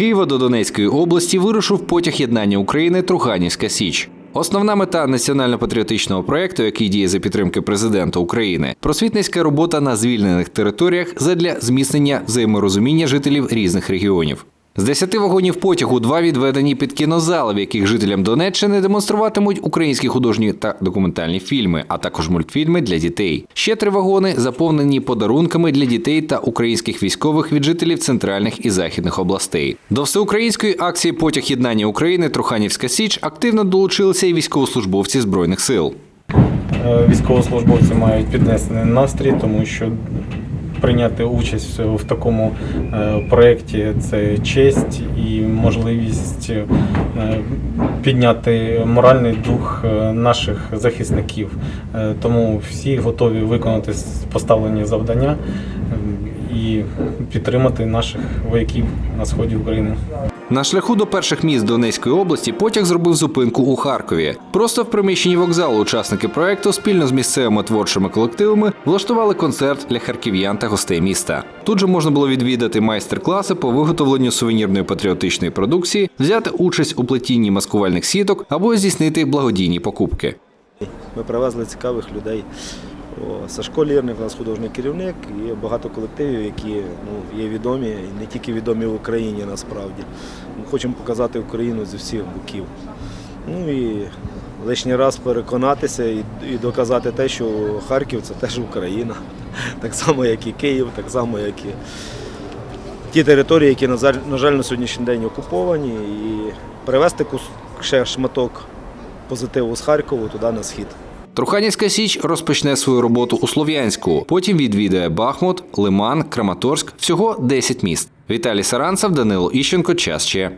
Києва до Донецької області вирушив потяг єднання України Труханівська Січ. Основна мета національно-патріотичного проєкту, який діє за підтримки президента України, просвітницька робота на звільнених територіях задля зміцнення взаєморозуміння жителів різних регіонів. З 10 вагонів потягу два відведені під кінозали, в яких жителям Донеччини демонструватимуть українські художні та документальні фільми, а також мультфільми для дітей. Ще три вагони заповнені подарунками для дітей та українських військових від жителів центральних і західних областей. До всеукраїнської акції Потяг єднання України Труханівська Січ активно долучилися і військовослужбовці збройних сил. Е, Військовослужбовці мають піднесений настрій, тому що прийняти участь в такому е, проєкті це честь і можливість е, підняти моральний дух е, наших захисників. Тому всі готові виконати поставлені завдання е, і підтримати наших вояків на сході України. На шляху до перших міст Донецької області потяг зробив зупинку у Харкові. Просто в приміщенні вокзалу учасники проекту спільно з місцевими творчими колективами влаштували концерт для харків'ян та гостей міста. Тут же можна було відвідати майстер-класи по виготовленню сувенірної патріотичної продукції, взяти участь у плетінні маскувальних сіток або здійснити благодійні покупки. Ми привезли цікавих людей. Сашко Лірник, у нас художній керівник, і багато колективів, які ну, є відомі і не тільки відомі в Україні насправді. Ми хочемо показати Україну зі всіх боків. Ну і лишній раз переконатися і, і доказати те, що Харків це теж Україна. Так само, як і Київ, так само, як і ті території, які, на жаль, на сьогоднішній день окуповані, і привезти ще шматок позитиву з Харкова туди на схід. Труханівська Січ розпочне свою роботу у Слов'янську. Потім відвідає Бахмут, Лиман, Краматорськ. Всього 10 міст. Віталій Саранцев, Данило Іщенко. Час ще.